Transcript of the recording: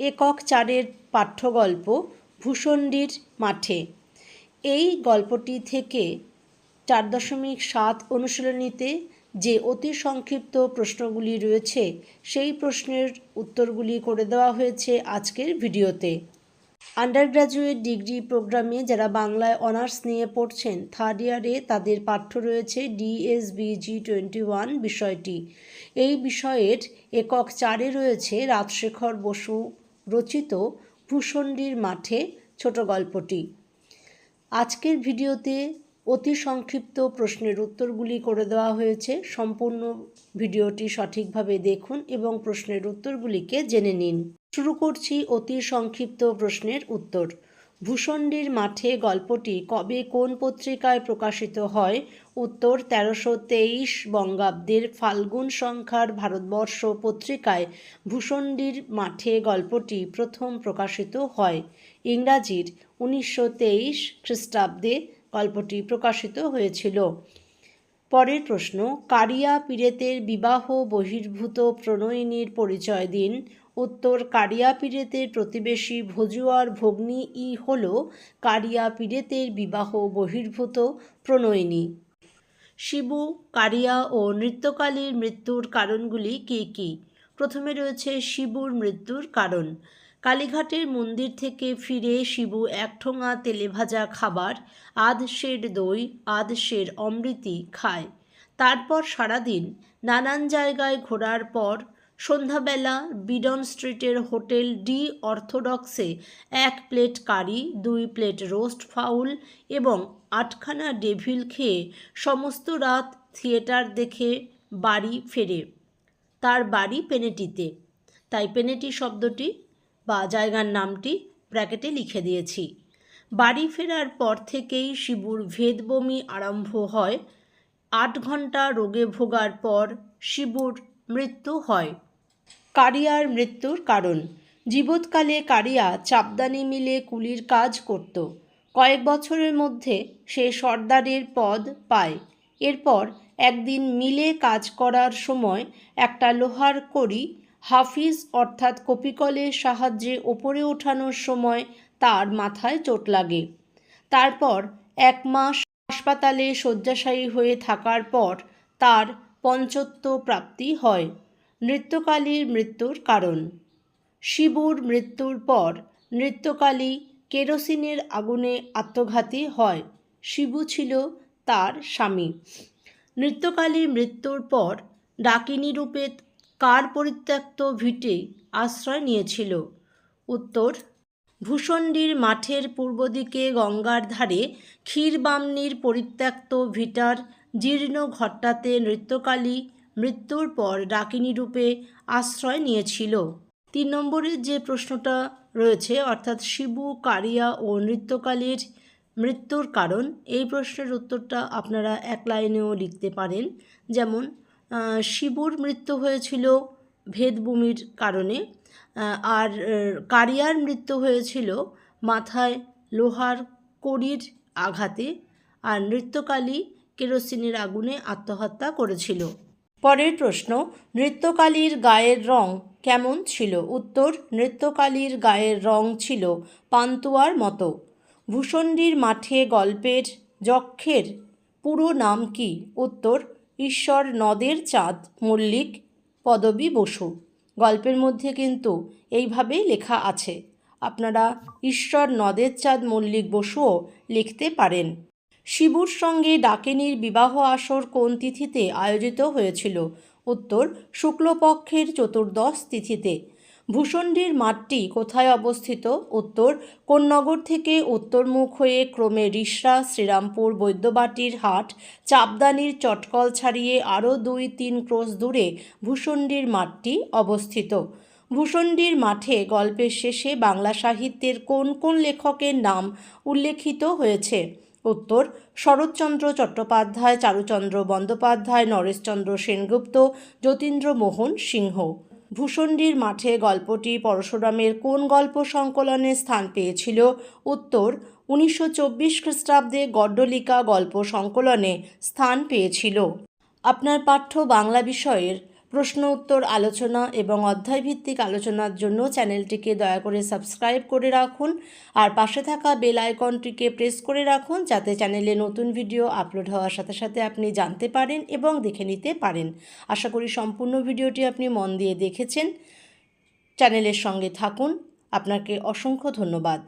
একক চারের পাঠ্যগল্প ভূষণ্ডির মাঠে। এই গল্পটি থেকে চার দশমিক সাত অনুশীলনীতে যে অতি সংক্ষিপ্ত প্রশ্নগুলি রয়েছে, সেই প্রশ্নের উত্তরগুলি করে দেওয়া হয়েছে আজকের ভিডিওতে। আন্ডার গ্র্যাজুয়েট ডিগ্রি প্রোগ্রামে যারা বাংলায় অনার্স নিয়ে পড়ছেন, থার্ড ইয়ারে তাদের পাঠ্য রয়েছে ডিএসবিজি টোয়েন্টি ওয়ান বিষয়টি। এই বিষয়ের একক চারে রয়েছে রাজশেখর বসু রচিত ভূষণ্ডির মাঠে ছোট গল্পটি। আজকের ভিডিওতে অতি সংক্ষিপ্ত প্রশ্নের উত্তরগুলি করে দেওয়া হয়েছে। সম্পূর্ণ ভিডিওটি সঠিকভাবে দেখুন এবং প্রশ্নের উত্তরগুলিকে জেনে নিন। শুরু করছি অতি সংক্ষিপ্ত প্রশ্নের উত্তর। ভূষণ্ডির মাঠে গল্পটি কবে কোন পত্রিকায় প্রকাশিত হয়? উত্তর, তেরোশো তেইশ বঙ্গাব্দের ফাল্গুন সংখ্যার ভারতবর্ষ পত্রিকায় ভূষণ্ডির মাঠে গল্পটি প্রথম প্রকাশিত হয়। ইংরাজির উনিশশো তেইশ খ্রিস্টাব্দে গল্পটি প্রকাশিত হয়েছিল। পরের প্রশ্ন, কারিয়া পীরেতের বিবাহ বহির্ভূত প্রণয়িনীর পরিচয় দিন। উত্তর কারিয়া পীরেতের প্রতিবেশী ভজুয়ার ভগ্নী ই হল কারিয়া পীরেতের বিবাহ বহির্ভূত প্রণয়িনী। শিবু, কারিয়া ও নৃত্যকালীর মৃত্যুর কারণগুলি কী কী? প্রথমে রয়েছে শিবুর মৃত্যুর কারণ। কালীঘাটের মন্দির থেকে ফিরে শিবু একঠোঙা তেলে ভাজা খাবার, আধ সের দই, আধ সের অমৃতি খায়। তারপর সারাদিন নানান জায়গায় ঘোরার পর সন্ধ্যাবেলা বিডন স্ট্রিটের হোটেল ডি অর্থোডক্সে এক প্লেট কারি, দুই প্লেট রোস্ট ফাউল এবং আটখানা ডেভিল খেয়ে সমস্ত রাত থিয়েটার দেখে বাড়ি ফেরে। তার বাড়ি পেনেটিতে। তাই পেনেটি শব্দটি বা জায়গার নামটি ব্র্যাকেটে লিখে দিয়েছি। বাড়ি ফেরার পর থেকেই শিবুর ভেদবমি আরম্ভ হয়। আট ঘণ্টা রোগে ভোগার পর শিবুর মৃত্যু হয়। কারিয়ার মৃত্যুর কারণ। জীবৎকালে কারিয়া চাপদানি মিলে কুলির কাজ করত। কয়েক বছরের মধ্যে সে সর্দারের পদ পায়। এরপর একদিন মিলে কাজ করার সময় একটা লোহার কড়ি, হাফিজ অর্থাৎ কপিকলের সাহায্যে ওপরে ওঠানোর সময় তার মাথায় চোট লাগে। তারপর এক মাস হাসপাতালে শয্যাশায়ী হয়ে থাকার পর তার পঞ্চত্ব প্রাপ্তি হয়। নৃত্যকালীর মৃত্যুর কারণ। শিবুর মৃত্যুর পর নৃত্যকালী কেরোসিনের আগুনে আত্মঘাতী হয়। শিবু ছিল তার স্বামী। নৃত্যকালীর মৃত্যুর পর ডাকিনী রূপে কার পরিত্যক্ত ভিটে আশ্রয় নিয়েছিল? উত্তর, ভূষণ্ডির মাঠের পূর্ব দিকে গঙ্গার ধারে ক্ষীরবামনির পরিত্যক্ত ভিটার জীর্ণ ঘরটাতে নৃত্যকালী মৃত্যুর পর ডাকিনী রূপে আশ্রয় নিয়েছিল। তিন নম্বরের যে প্রশ্নটা রয়েছে, অর্থাৎ শিবু, কারিয়া ও নৃত্যকালীর মৃত্যুর কারণ, এই প্রশ্নের উত্তরটা আপনারা এক লাইনেও লিখতে পারেন। যেমন শিবুর মৃত্যু হয়েছিল ভেদভূমির কারণে আর কারিয়ার মৃত্যু হয়েছিল মাথায় লোহার কড়ির আঘাতে, আর নৃত্যকালী কেরোসিনের আগুনে আত্মহত্যা করেছিল। পরের প্রশ্ন, নৃত্যকালীর গায়ের রং কেমন ছিল? উত্তর, নৃত্যকালীর গায়ের রং ছিল পান্তুয়ার মতো। ভূষণ্ডির মাঠে গল্পের যক্ষের পুরো নাম কি? উত্তর, ঈশ্বর নদের চাঁদ, মল্লিক পদবী বসু। গল্পের মধ্যে কিন্তু এইভাবেই লেখা আছে। আপনারা ঈশ্বর নদের চাঁদ, মল্লিক বসুও লিখতে পারেন। শিবুর সঙ্গে ডাকেনির বিবাহ আসর কোন তিথিতে আয়োজিত হয়েছিল? উত্তর, শুক্লপক্ষের চতুর্দশ তিথিতে। ভূষণ্ডির মাঠটি কোথায় অবস্থিত? উত্তর, কোন্নগর থেকে উত্তরমুখ হয়ে ক্রমে রিসরা, শ্রীরামপুর, বৈদ্যবাটির হাট, চাপদানির চটকল ছাড়িয়ে আরও দুই তিন ক্রোশ দূরে ভূষণ্ডির মাঠটি অবস্থিত। ভূষণ্ডির মাঠে গল্পের শেষে বাংলা সাহিত্যের কোন কোন লেখকের নাম উল্লেখিত হয়েছে? উত্তর, শরৎচন্দ্র চট্টোপাধ্যায়, চারুচন্দ্র বন্দ্যোপাধ্যায়, নরেশচন্দ্র সেনগুপ্ত যতীন্দ্রমোহন সিংহ। ভূষণ্ডির মাঠে গল্পটি পরশুরামের কোন গল্প সংকলনে স্থান পেয়েছিল? উত্তর, উনিশশো চব্বিশ খ্রিস্টাব্দে গড্ডলিকা গল্প সংকলনে স্থান পেয়েছিল। আপনার পাঠ্য বাংলা বিষয়ের প্রশ্ন, উত্তর, আলোচনা এবং অধ্যায়ভিত্তিক আলোচনার জন্য চ্যানেলটিকে দয়া করে সাবস্ক্রাইব করে রাখুন আর পাশে থাকা বেল আইকনটিকে প্রেস করে রাখুন যাতে চ্যানেলে নতুন ভিডিও আপলোড হওয়ার সাথে সাথে আপনি জানতে পারেন এবং দেখে নিতে পারেন। আশা করি সম্পূর্ণ ভিডিওটি আপনি মন দিয়ে দেখেছেন। চ্যানেলের সঙ্গে থাকুন। আপনাকে অসংখ্য ধন্যবাদ।